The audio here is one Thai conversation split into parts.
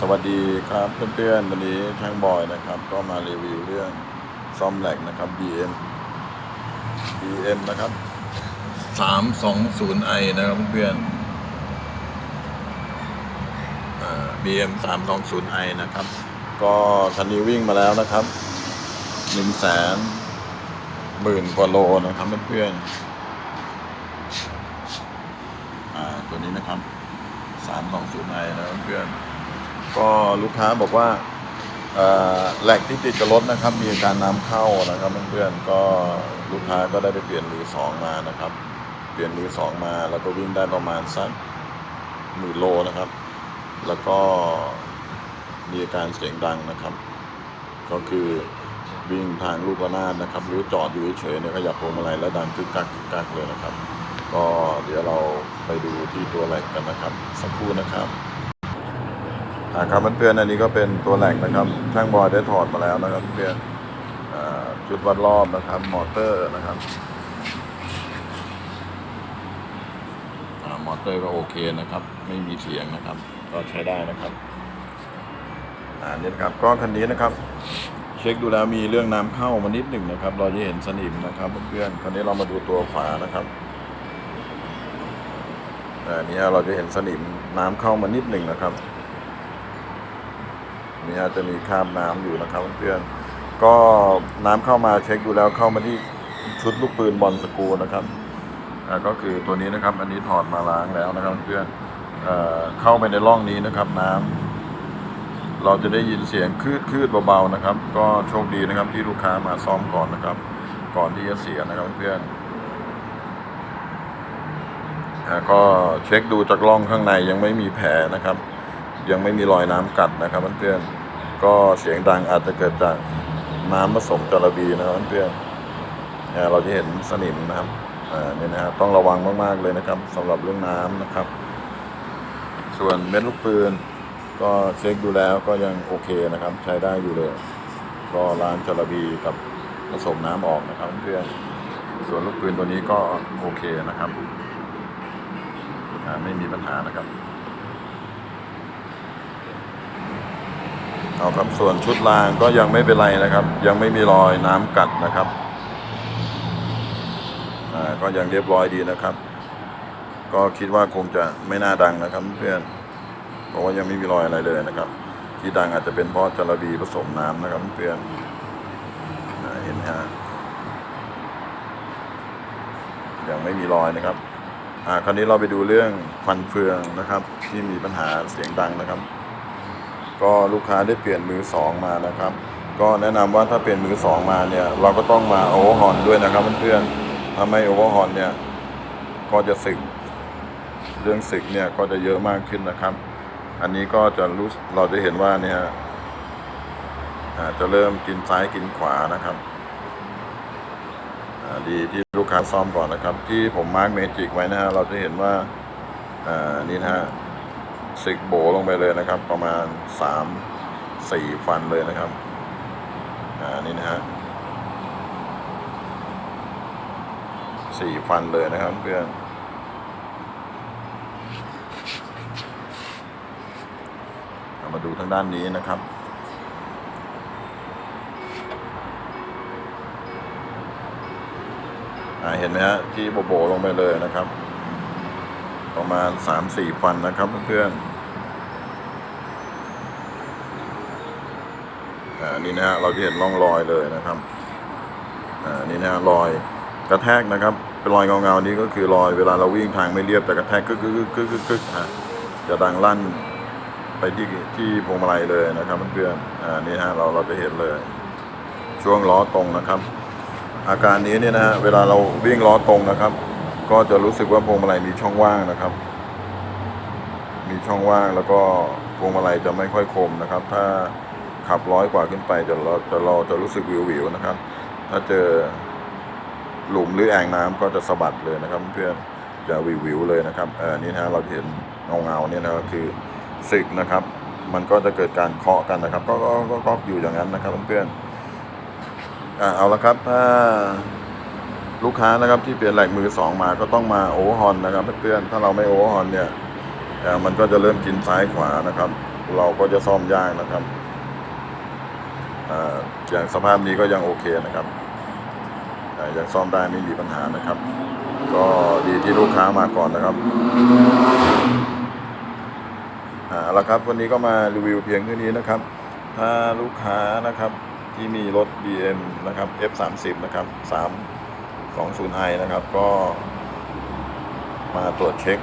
สวัสดีครับเพื่อนๆวันนี้ช่างบอยนะครับ ก็มารีวิวเรื่องซ่อมแหลกนะครับ BM BM นะครับ 320i นะครับเพื่อนๆอ่า BM 320i นะครับ ก็คันนี้วิ่งมาแล้วนะครับ1 0 0 0 0แสนหมื่นกว่าโลนะครับเพื่อนๆอ่าตัวนี้นะครับ 320i นะครับเพื่อน ก็ลูกค้าบอกว่าแหลกที่ติดกับรถนะครับ มีการนำเข้านะครับเพื่อนๆก็ลูกค้าก็ได้ไปเปลี่ยนมือสองมานะครับ เปลี่ยนมือสองมาแล้วก็วิ่งได้ประมาณสักหมื่นโลนะครับ แล้วก็มีอาการเสียงดังนะครับ ก็คือวิ่งทางลูกระนาดนะครับ หรือจอดอยู่เฉยๆเนี่ยขยับพวงมาลัยแล้วดังกึกกักกึกกักเลยนะครับ ก็เดี๋ยวเราไปดูที่ตัวแหลกกันนะครับ สักครู่นะครับ ครับเพื่อนๆอันนี้ก็เป็นตัวแหลกนะครับช่างบอยได้ถอดมาแล้วนะครับเพื่อนอจุดวัดรอบนะครับ มอเตอร์นะครับอมอเตอร์ก็โอเคนะครับ ไม่มีเสียงนะครับ ก็ใช้ได้นะครับอ่านี่นะครับก็คันนี้นะครับ เช็คดูแล้วมีเรื่องน้ำเข้ามานิดหนึ่งนะครับ เราจะเห็นสนิมนะครับเพื่อนๆคราวนี้เรามาดูตัวฝานะครับอันนี้เราจะเห็นสนิมน้ำเข้ามานิดหนึ่งนะครับ นี่อาจะมีคราบน้ำอยู่นะครับเพื่อนๆก็น้ำเข้ามาเช็คดูแล้วเข้ามาที่ชุดลูกปืนบอลสกูนะครับก็คือตัวนี้นะครับ อันนี้ถอดมาล้างแล้วนะครับเพื่อนเอเข้าไปในร่องนี้นะครับน้ำเราจะได้ยินเสียงคืดคืดเบาๆนะครับ ก็โชคดีนะครับที่ลูกค้ามาซ้อมก่อนนะครับ ก่อนที่จะเสียนะครับเพื่อนก็เช็คดูจากร่องข้างในยังไม่มีแผลนะครับ ยังไม่มีรอยน้ำกัดนะครับเพื่อนๆ ก็เสียงดังอาจจะเกิดจากน้ำผสมจระบีนะครับเพื่อนเราจะเห็นสนิมนะครับเนี่ยนะครับต้องระวังมากๆเลยนะครับสำหรับเรื่องน้ำนะครับ ส่วนเม็ดลูกปืน ก็เช็คดูแล้วก็ยังโอเคนะครับ ใช้ได้อยู่เลย ก็ล้างจระบีกับผสมน้ำออกนะครับเพื่อนส่วนลูกปืนตัวนี้ก็โอเคนะครับไม่มีปัญหานะครับ เอาครับส่วนชุดรางก็ยังไม่เป็นไรนะครับ ยังไม่มีรอยน้ำกัดนะครับอ่าก็ยังเรียบร้อยดีนะครับ ก็คิดว่าคงจะไม่น่าดังนะครับเพื่อนเพราะว่ายังไม่มีรอยอะไรเลยนะครับ ที่ดังอาจจะเป็นเพราะจระบีผสมน้ำนะครับเพื่อนเห็นไหมฮะยังไม่มีรอยนะครับอ่าคราวนี้เราไปดูเรื่องฟันเฟืองนะครับ ที่มีปัญหาเสียงดังนะครับ ก็ลูกค้าได้เปลี่ยนมือสองมานะครับ ก็แนะนำว่าถ้าเปลี่ยนมือสองมาเนี่ย เราก็ต้องมาโอเวอร์ฮอนด้วยนะครับเพื่อนๆถ้าไม่โอเวอร์ฮอนเนี่ยก็จะสึกเรื่องสึกเนี่ยก็จะเยอะมากขึ้นนะครับ อันนี้ก็จะรู้เราจะเห็นว่าเนี่ยจะเริ่มกินซ้ายกินขวานะครับดีที่ลูกค้าซ่อมก่อนนะครับ ที่ผมมาร์กเมจิกไว้นะฮะเราจะเห็นว่าอ่านี่นะฮะ สิกโบลงไปเลยนะครับ ประมาณสามสี่ฟันเลยนะครับอ่านี่นะฮะสี่ฟันเลยนะครับเพื่อนเอามาดูทางด้านนี้นะครับอ่าเห็นไหมฮะที่โบโบลงไปเลยนะครับ ประมาณสามสี่ฟันนะครับเพื่อนอ่านี่นะฮะเราจะเห็นร่องรอยเลยนะครับอ่านี่นะฮะรอยกระแทกนะครับ เป็นรอยเงาๆนี้ก็คือรอยเวลาเราวิ่งทางไม่เรียบแต่กระแทกกึกกึกกึกกึกกึกกึกฮะจะดังลั่นไปที่ที่พวงมาลัยเลยนะครับเพื่อนๆอ่านี่ฮะเราเราจะเห็นเลย ช่วงล้อตรงนะครับ อาการนี้เนี่ยนะฮะเวลาเราวิ่งล้อตรงนะครับ ก็จะรู้สึกว่าพวงมาลัยมีช่องว่างนะครับ มีช่องว่างแล้วก็พวงมาลัยจะไม่ค่อยคมนะครับ ถ้าขับร้อยกว่าขึ้นไปจะเราจะเราจะรู้สึกวิววิวๆนะครับ ถ้าเจอหลุมหรือแอ่งน้ำก็จะสะบัดเลยนะครับ เพื่อนจะวิววิวๆเลยนะครับเออนี่นะเราเห็นเงาเงาเนี่ยนะก็คือสึกนะครับ มันก็จะเกิดการเคาะกันนะครับ ก็ก็ก็ก็อยู่อย่างนั้นนะครับเพื่อนๆอ่าเอาละครับถ้า ลูกค้านะครับที่เปลี่ยนแหลกมือสองมาก็ต้องมาโอเวอร์ฮอนนะครับเพื่อนๆถ้าเราไม่โอเวอร์ฮอนเนี่ยมันก็จะเริ่มกินซ้ายขวานะครับ เราก็จะซ่อมยากนะครับอย่างสภาพนี้ก็ยังโอเคนะครับยังซ่อมได้ไม่มีปัญหานะครับ ก็ดีที่ลูกค้ามาก่อนนะครับอ่าแล้วครับวันนี้ก็มารีวิวเพียงเท่านี้นะครับ ถ้าลูกค้านะครับที่มีรถ BM นะครับ F30 นะครับ 320i นย์ไอนะครับ ก็มาตรวจเช็ค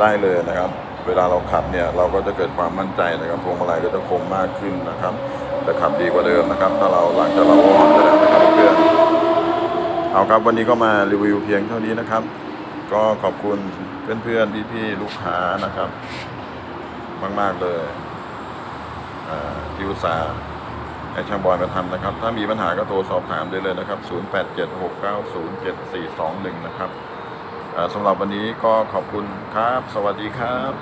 ได้เลยนะครับ เวลาเราขับเนี่ยเราก็จะเกิดความมั่นใจนะครับพวงมาลัยก็จะคมมากขึ้นนะครับ จะขับดีกว่าเดิมนะครับ ถ้าเราหลังจากเราวอร์มไปแล้วนะครับเพื่อนเอาครับวันนี้ก็มารีวิวเพียงเท่านี้นะครับ ก็ขอบคุณเพื่อนๆพี่ๆลูกค้านะครับ มากๆเลยอ่าที่อุตสาห์ ไอ้ช่างบอยมาทำนะครับ ถ้ามีปัญหาก็โทรสอบถามได้เลยนะครับ 0876907421 นะครับสำหรับวันนี้ก็ขอบคุณครับ สวัสดีครับ